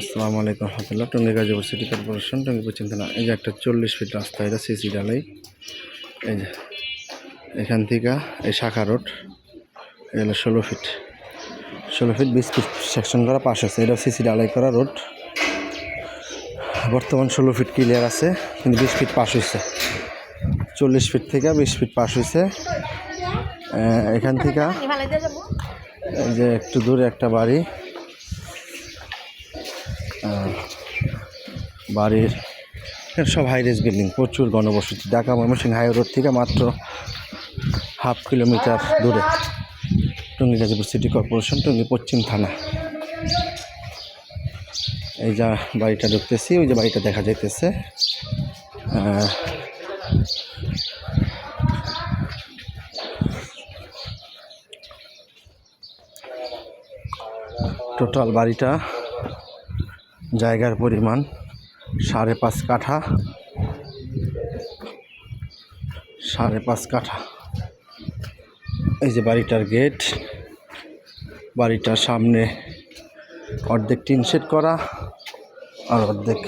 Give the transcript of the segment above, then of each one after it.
আসসালামু আলাইকুম রহমতুল্লাহ। টঙ্গী গাজীপুর সিটি কর্পোরেশন টঙ্গী পশ্চিম থানা। এই যে একটা চল্লিশ ফিট রাস্তা, এটা সিসি ডালাই এই যে, এখান থেকে এই শাখা রোড এই হলো ষোলো ফিট। ষোলো ফিট বিশ ফিট সেকশন করা পাশ আছে, এটা সিসি ডালাই করা রোড। বর্তমান ষোলো ফিট ক্লিয়ার আছে, কিন্তু বিশ ফিট পাশ হয়েছে চল্লিশ ফিট থেকে বিশ ফিট পাশ হয়েছে এখান থেকে যে একটু দূরে একটা বাড়ি বাড়ির সব হাইরেস বিল্ডিং প্রচুর গণবসতি। ঢাকা ময়মনসিংহ হাই রোড থেকে মাত্র হাফ কিলোমিটার দূরে। টঙ্গী গাজীপুর সিটি কর্পোরেশন টঙ্গী পশ্চিম থানা। এই যা বাড়িটা ঢুকতেছি ওই যে বাড়িটা দেখা যাইতেছে। টোটাল বাড়িটা জায়গার পরিমাণ সাড়ে পাঁচ কাঠা। সাড়ে পাঁচ কাঠা। এই যে বাড়িটার গেট বাড়িটার সামনে অর্ধেক টিন শেড করা আর অর্ধেক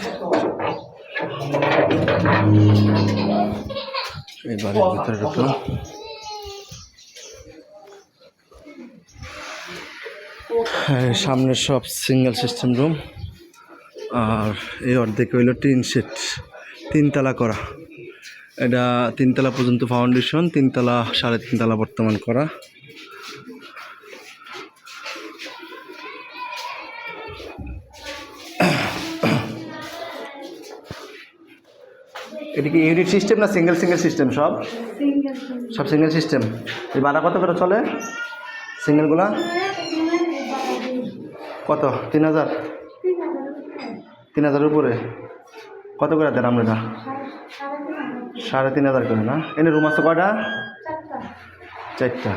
এই বাড়ির ভিতরে ঢুকলাম। হ্যাঁ, সামনে সব সিঙ্গেল সিস্টেম রুম। আর এই অর্ধেক হইল টিন শেড তিনতলা করা। এটা তিনতলা পর্যন্ত ফাউন্ডেশন তিনতলা, সাড়ে তিনতলা বর্তমান করা। এটা কি ইউনিট সিস্টেম না সিঙ্গেল সিঙ্গেল সিস্টেম সব? সব সিঙ্গেল সিস্টেম এই ভাড়া কত করে চলে? সিঙ্গেলগুলা কত? তিন হাজার? তিন হাজারের উপরে। কত করে দেন আপনারা? সাড়ে তিন হাজার করে না? এনে রুম আছে কয়টা? চারটা।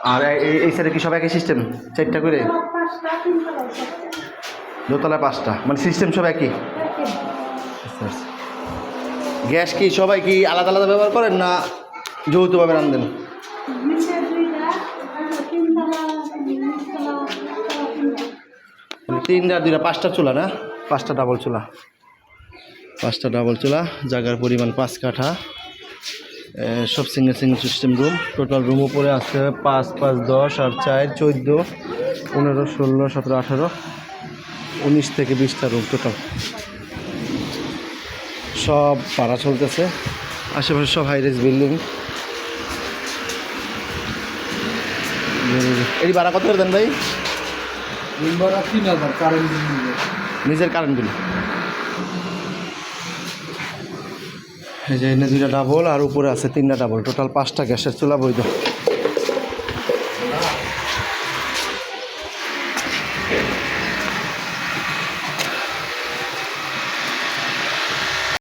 আর এই- সাইডে কি সব একই সিস্টেম চারটা করে? দোতলায় পাঁচটা। মানে সিস্টেম সব একই? আচ্ছা, আচ্ছা। গ্যাস কি সবাই কি আলাদা আলাদা ব্যবহার করেন না যৌথভাবে রান্ধেন তিনটা দুইটা পাঁচটা চুলা না? পাঁচটা ডাবল চুলা। পাঁচটা ডাবল চুলা জায়গার পরিমাণ পাঁচ কাঠা। সব single single system room total room উপরে আছে পাঁচ পাঁচ দশ আর চার চোদ্দ পনেরো ষোলো সতেরো আঠারো উনিশ থেকে বিশটা রুম টোটাল সব পাড়া চলতেছে। আশেপাশে সব হাইরেজ বিল্ডিং এই ভাড়া কত করে দেন ভাই? তিন হাজার কারেন্ট নিজের কারেন্টগুলি এই যে এনে দুইটা ডাবল আর উপরে আছে তিনটা ডাবল টোটাল পাঁচটা গ্যাসের চুলা বৈধ।